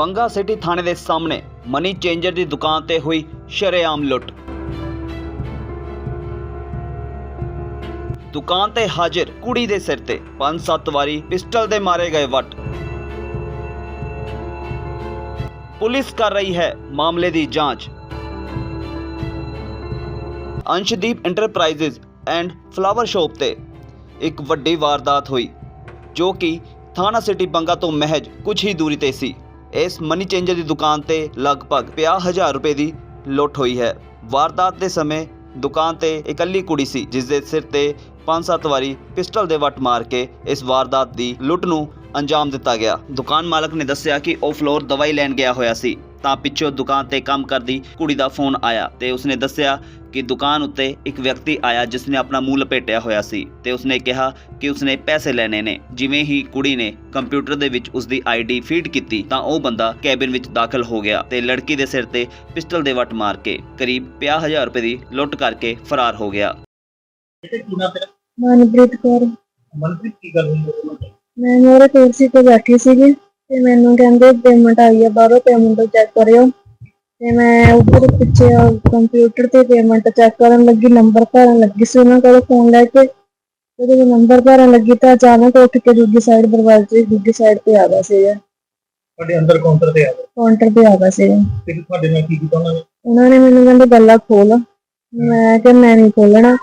Banga city ਥਾਣੇ ਦੇ ਸਾਹਮਣੇ ਮਨੀ ਚੇਂਜਰ ਦੀ ਦੁਕਾਨ ਤੇ ਹੋਈ ਸ਼ਰੇਆਮ ਲੁੱਟ। ਦੁਕਾਨ ਤੇ ਹਾਜ਼ਰ ਕੁੜੀ ਦੇ ਸਿਰ ਤੇ ਪੰਜ ਸੱਤ ਵਾਰੀ ਪਿਸਟਲ ਦੇ ਮਾਰੇ ਗਏ ਵੱਟ। ਪੁਲਿਸ ਕਰ ਰਹੀ ਹੈ ਮਾਮਲੇ ਦੀ ਜਾਂਚ। Anshdeep enterprises and flower shop ਤੇ ਇੱਕ ਵੱਡੀ ਵਾਰਦਾਤ ਹੋਈ, ਜੋ ਕਿ ਥਾਣਾ ਸਿਟੀ ਬੰਗਾ ਤੋਂ ਮਹਿਜ ਕੁਝ ਹੀ ਦੂਰੀ ਤੇ ਸੀ। ਇਸ ਮਨੀ ਚੇਂਜਰ ਦੀ ਦੁਕਾਨ ਤੇ ਲਗਭਗ 50000 ਰੁਪਏ ਦੀ ਲੁੱਟ ਹੋਈ ਹੈ। ਵਾਰਦਾਤ ਦੇ ਸਮੇਂ ਦੁਕਾਨ ਤੇ ਇਕੱਲੀ ਕੁੜੀ ਸੀ ਜਿਸ ਦੇ ਸਿਰ ਤੇ 5-7 ਵਾਰੀ ਪਿਸਟਲ ਦੇ ਵੱਟ ਮਾਰ ਕੇ ਇਸ ਵਾਰਦਾਤ ਦੀ ਲੁੱਟ ਨੂੰ ਅੰਜਾਮ ਦਿੱਤਾ ਗਿਆ। ਦੁਕਾਨ ਮਾਲਕ ਨੇ ਦੱਸਿਆ ਕਿ ਉਹ ਫਲੋਰ ਦਵਾਈ ਲੈਣ ਗਿਆ ਹੋਇਆ ਸੀ। ਤਾਂ ਪਿੱਛੋਂ ਦੁਕਾਨ ਤੇ ਕੰਮ ਕਰਦੀ ਕੁੜੀ ਦਾ ਫੋਨ ਆਇਆ ਤੇ ਉਸਨੇ ਦੱਸਿਆ ਕਿ ਦੁਕਾਨ ਉੱਤੇ ਇੱਕ ਵਿਅਕਤੀ ਆਇਆ ਜਿਸ ਨੇ ਆਪਣਾ ਮੂੰਹ ਲਪੇਟਿਆ ਹੋਇਆ ਸੀ ਤੇ ਉਸਨੇ ਕਿਹਾ ਕਿ ਉਸਨੇ ਪੈਸੇ ਲੈਣੇ ਨੇ। ਜਿਵੇਂ ਹੀ ਕੁੜੀ ਨੇ ਕੰਪਿਊਟਰ ਦੇ ਵਿੱਚ ਉਸਦੀ ਆਈਡੀ ਫੀਡ ਕੀਤੀ ਤਾਂ ਉਹ ਬੰਦਾ ਕੈਬਿਨ ਵਿੱਚ ਦਾਖਲ ਹੋ ਗਿਆ ਤੇ ਲੜਕੀ ਦੇ ਸਿਰ ਤੇ ਪਿਸਟਲ ਦੇ ਵੱਟ ਮਾਰ ਕੇ ਕਰੀਬ 50000 ਰੁਪਏ ਦੀ ਲੁੱਟ ਕਰਕੇ ਫਰਾਰ ਹੋ ਗਿਆ। ਮਨਪ੍ਰੀਤ ਕੌਰ। ਮਨਪ੍ਰੀਤ ਕੀ ਗੱਲ ਹੋਈ? ਮੈਂ ਮੋਰੇ ਕੁਰਸੀ ਤੇ ਬੈਠੀ ਸੀਗੀ। ਤੇ ਮੈਨੂੰ ਕਹਿੰਦੇ ਪੇਮੈਂਟ ਆਈ ਹੈ ਬਾਹਰੋਂ ਪੇਮੈਂਟ ਚੈੱਕ ਕਰਿਓ। ਤੇ ਮੈਂ ਉੱਪਰ ਪਿੱਛੇ ਕੰਪਿਊਟਰ ਤੇ ਪੇਮੈਂਟ ਚੈੱਕ ਕਰਨ ਲੱਗੀ ਨੰਬਰ ਭਰਨ ਲੱਗੀ ਸੀ ਉਹਨਾਂ ਕੋਲ ਫੋਨ ਲੈ ਕੇ। ਜਦੋਂ ਮੈਂ ਨੰਬਰ ਭਰਨ ਲੱਗੀ ਤਾਂ ਅਚਾਨਕ ਉੱਠ ਕੇ ਦੂਜੀ ਸਾਈਡ ਦਰਵਾਜ਼ੇ ਦੂਜੀ ਸਾਈਡ ਤੇ ਆ ਗਿਆ ਸੀ ਤੁਹਾਡੇ ਅੰਦਰ ਕਾਊਂਟਰ ਤੇ ਆ ਗਏ ਕਾਊਂਟਰ ਤੇ ਆ ਗਿਆ ਸੀ ਤੇ ਤੁਹਾਡੇ ਨਾਲ ਕੀ ਕੀਤਾ ਉਹਨਾਂ ਨੇ? ਉਹਨਾਂ ਨੇ ਮੈਨੂੰ ਕਹਿੰਦੇ ਗੱਲਾ ਖੋਲ ਮੈਂ ਕਿਹਾ ਮੈਂ ਨਹੀਂ ਖੋਲਣਾ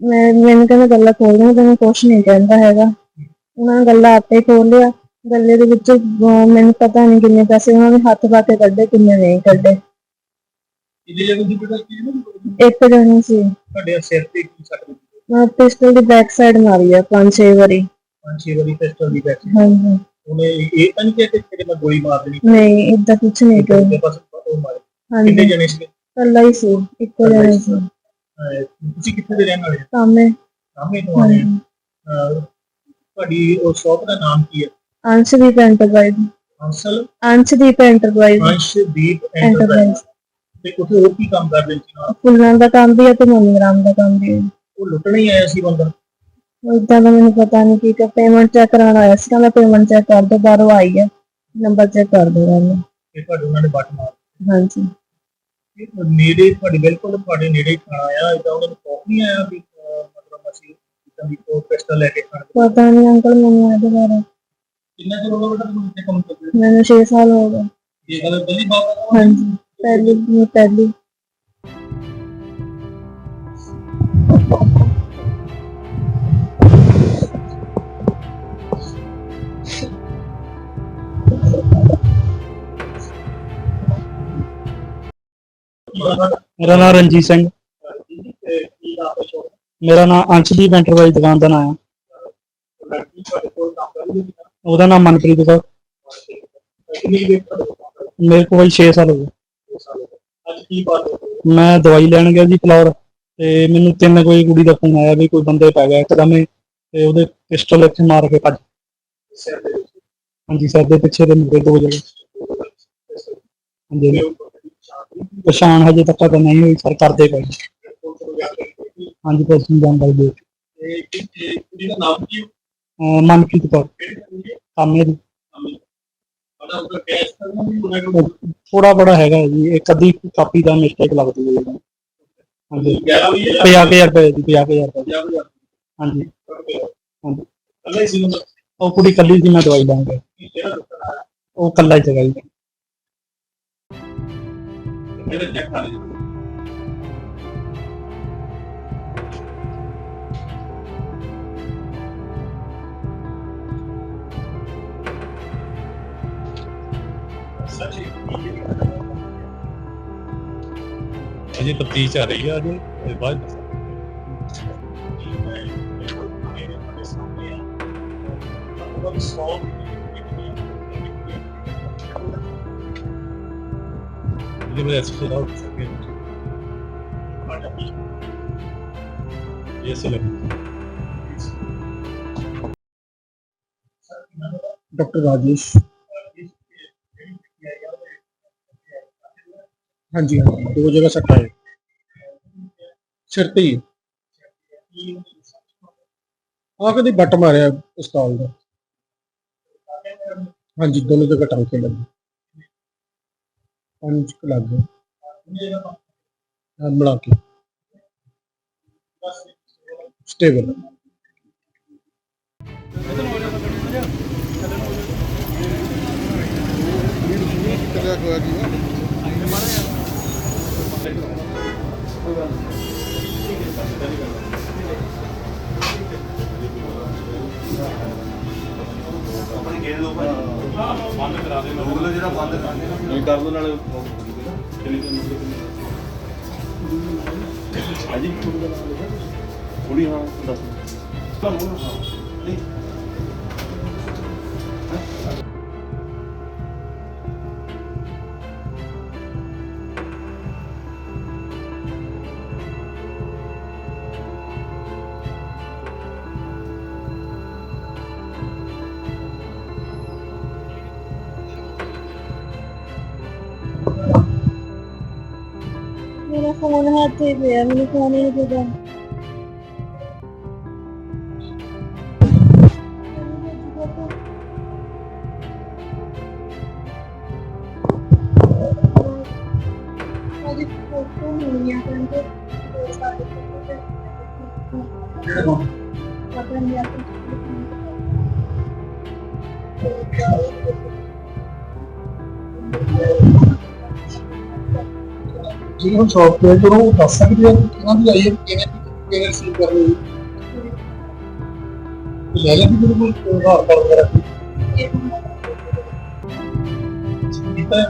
ਮੈਂ ਮੈਨੂੰ ਕਹਿੰਦਾ ਗੱਲਾ ਖੋਲ ਦੇ ਤੈਨੂੰ ਕੁਛ ਨਹੀਂ ਕਹਿੰਦਾ ਹੈਗਾ। ਉਹਨਾਂ ਨੇ ਗੱਲਾ ਆਪੇ ਖੋਲ ਲਿਆ। ਗੱਲੇ ਦੇ ਵਿੱਚ ਅਹ, ਮੈਨੂੰ ਪਤਾ ਨਹੀਂ ਕਿੰਨੇ ਪੈਸੇ ਉਹਨਾਂ ਨੇ ਹੱਥ ਪਾ ਕੇ ਕੱਢੇ ਕਿੰਨੇ ਨਹੀਂ ਕੱਢੇ ਇਹਦੇ ਜਗ੍ਹਾ ਦੀ ਬੇਟਾ ਕੀ ਨਾ ਇੱਕ ਜਣੇ ਸੀ ਤੁਹਾਡੇ ਸਿਰ ਤੇ ਕੀ ਸੱਟ ਲੱਗੀ ਮੈਂ ਪਿਸਟਲ ਦੀ ਬੈਕ ਸਾਈਡ ਮਾਰੀ ਆ ਪੰਜ ਛੇ ਵਾਰੀ ਪੰਜ ਛੇ ਵਾਰੀ ਪਿਸਟਲ ਦੀ ਬੈਠੀ ਹਾਂਜੀ ਉਹਨੇ ਇਹ ਤਾਂ ਨਹੀਂ ਕਿਹਾ ਕਿ ਤੇਰੇ ਮੈਂ ਗੋਲੀ ਮਾਰ ਦੇਣੀ ਨਹੀਂ ਇਦਾਂ ਕੁਛ ਨਹੀਂ ਉਹਦੇ ਕੋਈ ਪਾਸ ਉਹ ਮਾਰੇ ਕਿੰਨੇ ਹਾਂਜੀ ਜਣੇ ਸੀ ਕੱਲਾ ਹੀ ਸੀ ਇੱਕੋ ਜਣੇ ਸੀ ਤੁਸੀਂ ਕਿੱਥੇ ਦੇ ਰਹਿਣ ਵਾਲੇ ਹੋ? ਸਾਹਮਣੇ ਸਾਹਮਣੇ ਤੋਂ ਆਏ ਹਾਂਜੀ ਆ। ਅਹ, ਤੁਹਾਡੀ ਉਹ ਸ਼ੌਪ ਦਾ ਨਾਮ ਕੀ ਹੈ Anshdeep enterprises Ansal Anshdeep enterprises Anshdeep enterprises ਤੇ ਉੱਥੇ ਉਹ ਕੀ ਕੰਮ ਕਰਦੇ ਸੀ ਨਾਲ? ਫੁੱਲਾਂ ਦਾ ਕੰਮ ਵੀ ਹੈ ਤੇ ਮਨੀਗ੍ਰਾਮ ਦਾ ਕੰਮ ਵੀ ਹੈ ਉਹ ਲੁੱਟਣ ਹੀ ਆਇਆ ਸੀ ਬੰਦਾ। ਇਦਾਂ ਦਾ ਮੈਨੂੰ ਪਤਾ ਨਹੀਂ ਕੀ ਕਿ ਪੇਮੈਂਟ ਚੈੱਕ ਕਰਾਉਣ ਆਇਆ ਸੀ ਕਹਿੰਦਾ ਪੇਮੈਂਟ ਚੈੱਕ ਕਰ ਦੋ ਬਾਹਰੋਂ ਆਈ ਹੈ ਨੰਬਰ ਚੈੱਕ ਕਰ ਦੋ ਕਹਿੰਦਾ ਤੇ ਤੁਹਾਡੇ ਉਹਨਾਂ ਨੇ ਬੱਟ ਮਾਰ ਹਾਂਜੀ। ਇਹ ਨੇੜੇ ਤੁਹਾਡੇ ਬਿਲਕੁਲ ਤੁਹਾਡੇ ਨੇੜੇ ਖਾਣਾ ਆਇਆ। ਇਦਾਂ ਉਹਨਾਂ ਨੂੰ ਖੌਫ ਨਹੀਂ ਆਇਆ ਵੀ ਮਤਲਬ ਅਸੀਂ ਇਦਾਂ ਦੀ ਕੋਈ ਪਿਸਟਲ ਲੈ ਕੇ ਖਾਣ ਪਤਾ ਨਹੀਂ ਅੰਕਲ ਮੈਨੂੰ ਇਹਦੇ ਬਾਰੇ। ਕਿੰਨਾ ਚਿਰ ਹੋ ਗਿਆ ਬੇਟਾ ਤੁਹਾਨੂੰ ਇੱਥੇ ਕੰਮ ਕਰਦੇ ਮੈਨੂੰ 6 ਸਾਲ ਹੋ ਗਏ ਇਹ ਗੱਲ ਪਹਿਲੀ ਬਾਤ ਹੈ ਹਾਂਜੀ ਪਹਿਲੀ ਮੈਂ ਪਹਿਲੀ ਮੇਰਾ ਨਾਮ ਰਣਜੀਤ ਸਿੰਘ ਤੇ ਕੀ ਨਾਮ ਹੈ ਸ਼ੋਪ ਮੇਰਾ ਨਾਮ ਅੰਸ਼ਦੀਪ ਐਂਟਰਪ੍ਰਾਈਜ਼ ਦੁਕਾਨ ਦਾ ਨਾਮ ਹੈ ਉਹਦਾ ਨਾਮ ਮਨਪ੍ਰੀਤ ਕੌਰ। ਕਿੰਨੀ ਦੇਰ ਤੱਕ ਮੇਰੇ ਕੋਲ 6 ਸਾਲ ਹੋ ਗਏ। ਅੱਜ ਕੀ ਬਾਤ ਮੈਂ ਦਵਾਈ ਲੈਣ ਗਿਆ ਜੀ ਫਲੋਰ ਤੇ ਮੈਨੂੰ ਤਿੰਨ ਕੋਈ ਕੁੜੀ ਦਾ ਫੋਨ ਆਇਆ ਵੀ ਕੋਈ ਬੰਦੇ ਪੈ ਗਿਆ ਇੱਕਦਮ ਹੀ ਤੇ ਉਹਦੇ ਪਿਸਟਲ ਇੱਥੇ ਮਾਰ ਕੇ ਭੱਜ ਸਿਰ ਦੇ ਵਿੱਚ ਹਾਂਜੀ, ਸਰ ਦੇ ਪਿੱਛੇ ਦੇ ਮੁੰਡੇ ਦੋ ਜਗ੍ਹਾ ਹਾਂਜੀ। ਪਛਾਣ ਹਜੇ ਤੱਕ ਤਾਂ ਨਹੀਂ ਹੋਈ ਸਰ ਕਰਦੇ ਪਏ ਹਾਂਜੀ, ਪੁਲਿਸ ਨੂੰ ਜਾਣਕਾਰੀ ਦੇ ਇਹ ਕੁੜੀ ਦਾ ਨਾਮ ਕੀ ਹੈ ਕੌਰ। ਕਾਮੇ ਦੀ ਥੋੜਾ ਬੜਾ ਹੈਗਾ ਜੀ, ਇੱਕ ਅੱਧੀ ਕਾਪੀ ਦਾ ਮਿਸਟੇਕ ਲੱਗਦੀ ਹੈ ਜੀ। ਹਾਂਜੀ। 50000 ਰੁਪਏ ਦੀ 50000 ਰੁਪਏ। ਹਾਂਜੀ। ਹਾਂਜੀ। ਅੱਲਾ ਸੀ ਉਹ ਕੁੜੀ ਕੱਲੀ ਸੀ, ਮੈਂ ਦਵਾਈ ਲਾਂਗਾ ਉਹ ਕੱਲਾ ਹੀ ਸੀਗਾ ਜੀ ਕਿਹੜਾ ਚੈੱਕ ਕਰ ਲਿਆ ਸੱਚੀ ਅਜੇ ਤਫਤੀਸ਼ ਚੱਲ ਰਹੀ ਆ ਹਾਂਜੀ ਹਾਂਜੀ ਦੋ ਜਗ੍ਹਾ ਸੱਟ ਆਏ ਸਿਰ ਤੇ ਹੀ। ਆ ਕਦੇ ਬੱਟ ਮਾਰਿਆ ਪਿਸਤੌਲ ਦਾ? ਹਾਂਜੀ ਦੋਨੋਂ ਜਗ੍ਹਾ ਟਾਂਕੇ ਲੱਗੇ। ਪੰਜ ਕੁ ਲੱਗ ਗਏ। ਹਾਂ, ਮਿਲਾ ਕੇ। ਸਟੇਬਲ। ਬੰਦ ਫੋਨ ਹੱਥ 'ਚ ਪਿਆ ਮੈਨੂੰ ਫੋਨ ਹੀ। ਨਹੀਂ ਪਤਾ ਅਜੀ ਫੋਟੋ ਨਹੀਂ ਆ ਕਹਿੰਦੇ ਸਾਡੇ ਫੋਟੋ ਪਤਾ ਨਹੀਂ ਆ ਜਿਹੜੇ ਹੁਣ ਸੌਫਟਵੇਅਰ ਤੋਂ ਉਹ ਦੱਸ ਸਕਦੇ ਆ ਕਿਹਨਾਂ ਦੀ ਆਈ ਹੈ ਕਿਵੇਂ ਕਿਵੇਂ ਰਿਸੀਵ ਕਰ ਰਹੇ ਹੋ? ਲੈ ਲੈ ਵੀ ਬਿਲਕੁਲ ਆਧਾਰ ਕਾਰਡ ਵਗੈਰਾ? ਕੀਤਾ